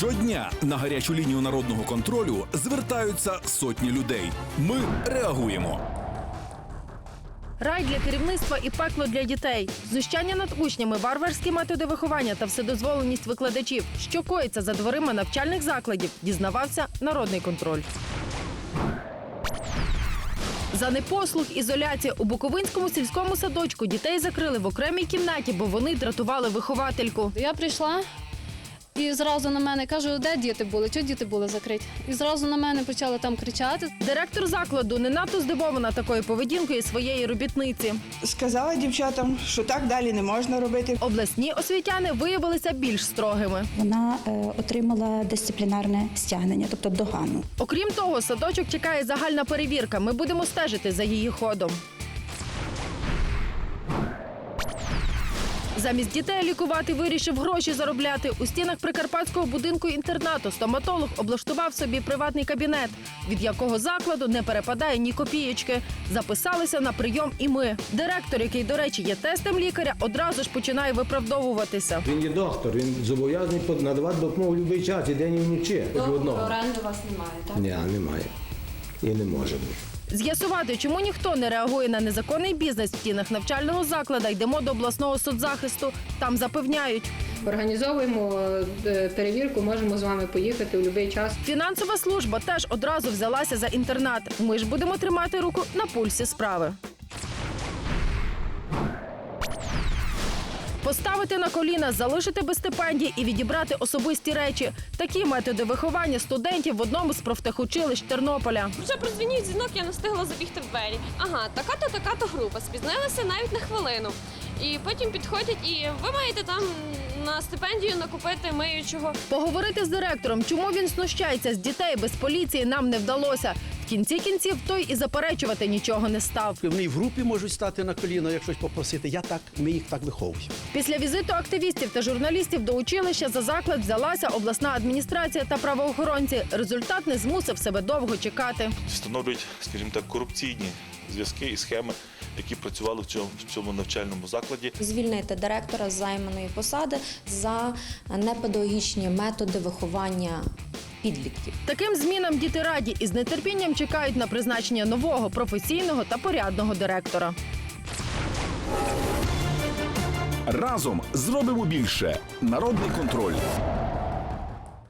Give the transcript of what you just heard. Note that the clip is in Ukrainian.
Щодня на гарячу лінію народного контролю звертаються сотні людей. Ми реагуємо. Рай для керівництва і пекло для дітей. Знущання над учнями, варварські методи виховання та вседозволеність викладачів. Що коїться за дверима навчальних закладів, дізнавався народний контроль. За непослух, ізоляція у Буковинському сільському садочку дітей закрили в окремій кімнаті, бо вони дратували виховательку. Я прийшла і зразу на мене кажу, де діти були, чого діти були закриті. І зразу на мене почали там кричати. Директор закладу не надто здивована такою поведінкою своєї робітниці. Сказала дівчатам, що так далі не можна робити. Обласні освітяни виявилися більш строгими. Вона е, отримала дисциплінарне стягнення, тобто догану. Окрім того, садочок чекає загальна перевірка. Ми будемо стежити за її ходом. Замість дітей лікувати вирішив гроші заробляти. У стінах прикарпатського будинку інтернату стоматолог облаштував собі приватний кабінет, від якого закладу не перепадає ні копієчки. Записалися на прийом і ми. Директор, який, до речі, є тестем лікаря, одразу ж починає виправдовуватися. Він є доктор, він зобов'язаний надавати допомогу в будь-який час, і день і вночі. Одного. оренди вас немає, так? Ні, немає. І не може бути. З'ясувати, чому ніхто не реагує на незаконний бізнес в стінах навчального закладу, йдемо до обласного соцзахисту. Там запевняють, Організовуємо е, перевірку, можемо з вами поїхати у будь-який час. фінансова служба теж одразу взялася за інтернат. Ми ж будемо тримати руку на пульсі справи. Поставити на коліна, залишити без стипендії і відібрати особисті речі. Такі методи виховання студентів в одному з профтехучилищ Тернополя. Вже прозвенів дзвінок, я не встигла забігти в двері. Ага, така-то, така-то група. Спізнилася навіть на хвилину. І потім підходять, і ви маєте там на стипендію накупити миючого. Поговорити з директором, чому він знущається з дітей без поліції, нам не вдалося. В кінці кінців той і заперечувати нічого не став. Вони і в групі можуть стати на коліно, як щось попросити. Я так, ми їх так виховуємо. Після візиту активістів та журналістів до училища за заклад взялася обласна адміністрація та правоохоронці. Результат не змусив себе довго чекати. встановлюють, скажімо так, корупційні зв'язки і схеми, які працювали в цьому, в цьому навчальному закладі. звільнити директора з займаної посади за непедагогічні методи виховання підлітків. Таким змінам діти раді і з нетерпінням чекають на призначення нового професійного та порядного директора. Разом зробимо більше. Народний контроль.